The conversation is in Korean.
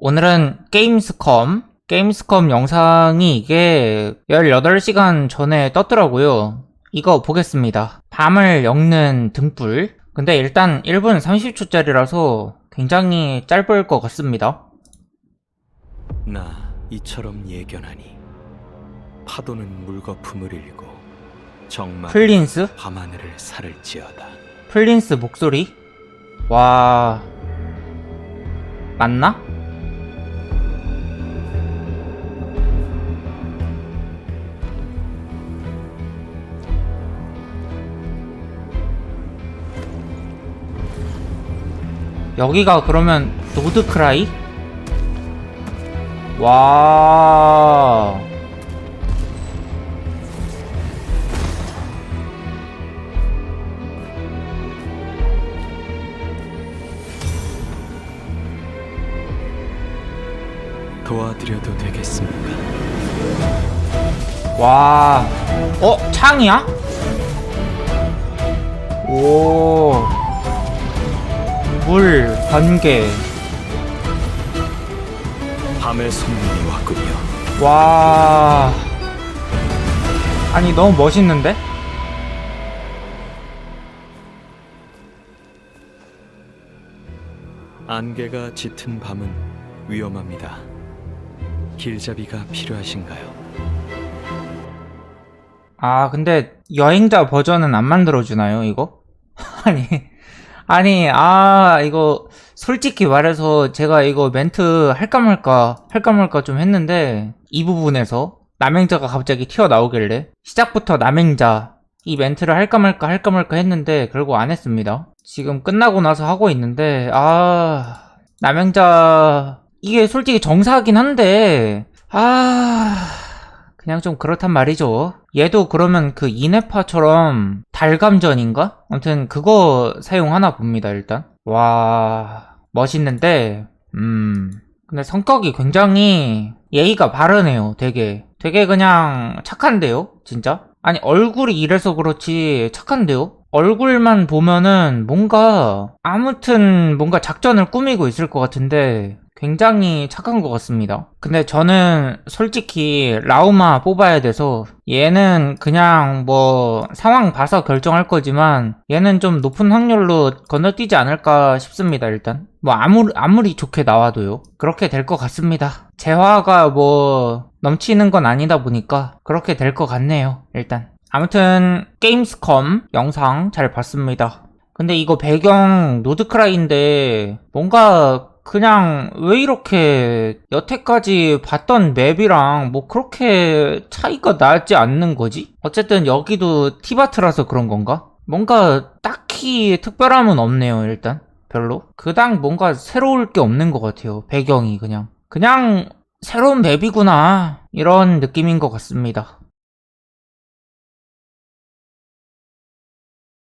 오늘은 게임스컴, 게임스컴 영상이 이게 18시간 전에 떴더라고요. 이거 보겠습니다. 밤을 엮는 등불. 근데 일단 1분 30초짜리라서 굉장히 짧을 것 같습니다. 나 이처럼 예견하니 파도는 물거품을 일고 정말 플린스? 밤하늘을 살을지어다 플린스 목소리? 와... 맞나? 여기가 그러면 노드크라이? 와... 도와드려도 되겠습니까? 와, 어, 창이야? 오, 물, 번개, 밤의 손님이 왔군요 와. 아니, 너무 멋있는데? 안개가 짙은 밤은 위험합니다 길잡이가 필요하신가요? 아, 근데 여행자 버전은 안 만들어주나요, 이거? 아니, 아니, 아, 이거, 솔직히 말해서 제가 이거 멘트 할까 말까, 할까 말까 좀 했는데, 이 부분에서 남행자가 갑자기 튀어나오길래, 시작부터 남행자, 이 멘트를 할까 말까 할까 말까 했는데, 결국 안 했습니다. 지금 끝나고 나서 하고 있는데, 아, 남행자, 이게 솔직히 정사하긴 한데, 아, 그냥 좀 그렇단 말이죠. 얘도 그러면 그 이네파처럼 달감전인가? 아무튼 그거 사용하나 봅니다, 일단. 와, 멋있는데, 음. 근데 성격이 굉장히 예의가 바르네요, 되게. 되게 그냥 착한데요, 진짜? 아니, 얼굴이 이래서 그렇지 착한데요? 얼굴만 보면은 뭔가, 아무튼 뭔가 작전을 꾸미고 있을 것 같은데, 굉장히 착한 것 같습니다. 근데 저는 솔직히 라우마 뽑아야 돼서 얘는 그냥 뭐 상황 봐서 결정할 거지만 얘는 좀 높은 확률로 건너뛰지 않을까 싶습니다, 일단. 뭐 아무리, 아무리 좋게 나와도요. 그렇게 될 것 같습니다. 재화가 뭐 넘치는 건 아니다 보니까 그렇게 될 것 같네요, 일단. 아무튼 게임스컴 영상 잘 봤습니다. 근데 이거 배경 노드크라이인데 뭔가 그냥 왜 이렇게 여태까지 봤던 맵이랑 뭐 그렇게 차이가 나지 않는 거지? 어쨌든 여기도 티바트라서 그런 건가? 뭔가 딱히 특별함은 없네요, 일단. 별로. 그당 뭔가 새로울 게 없는 것 같아요. 배경이 그냥. 그냥 새로운 맵이구나. 이런 느낌인 것 같습니다.